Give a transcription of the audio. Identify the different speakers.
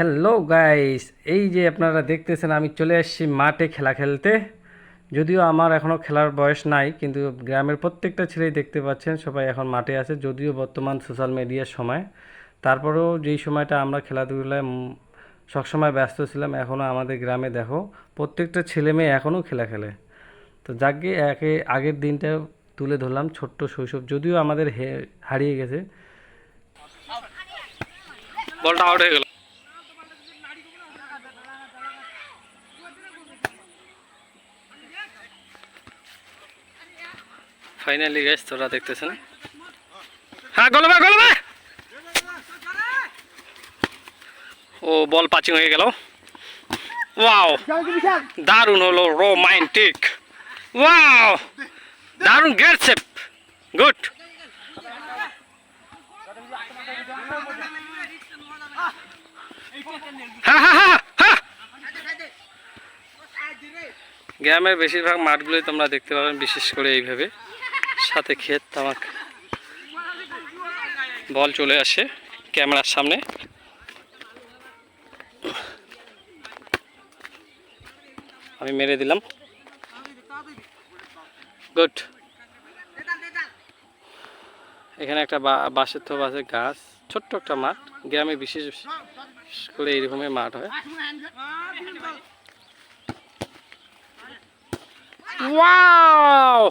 Speaker 1: Hello guys এই যে আপনারা দেখতেছেন, আমি চলে আসছি মাঠে খেলা খেলতে। যদিও আমার এখনও খেলার বয়স নাই, কিন্তু গ্রামের প্রত্যেকটা ছেলেই দেখতে পাচ্ছেন, সবাই এখন মাঠে আছে, যদিও বর্তমান সোশ্যাল মিডিয়ার সময়। তারপরেও যেই সময়টা আমরা খেলাধুলায় সবসময় ব্যস্ত ছিলাম এখনও আমাদের গ্রামে দেখো, প্রত্যেকটা ছেলে মেয়ে এখনও খেলা খেলে। তো যাকে একে আগের দিনটা তুলে ধরলাম, ছোট্ট শৈশব। যদিও আমাদের হারিয়ে গেছে। বলটা আউট হয়ে গেল। ফাইনালি গাইস তোরা দেখতেছেন। হ্যাঁ গলবা গলবা ও, বল পাচিং হয়ে গেল। ওয়াও! দারুণ হলো রোমান্টিক ওয়াও! দারুণ গ্রেট সেপ গুড হ্যাঁ হ্যাঁ হ্যাঁ হ্যাঁ গ্রামের বেশিরভাগ মাঠগুলোই তোমরা দেখতে পাবেন বিশেষ করে এইভাবে। সাথে ক্ষেত, তামাক। বল চলে আসে ক্যামেরার সামনে। আমি মেরে দিলাম। গুড এখানে একটা বাঁশের থোপ আছে, গাছ। ছোট্ট একটা মাঠ। গ্রামে বিশেষ করে এইরকমই মাঠ হয়। ওয়াও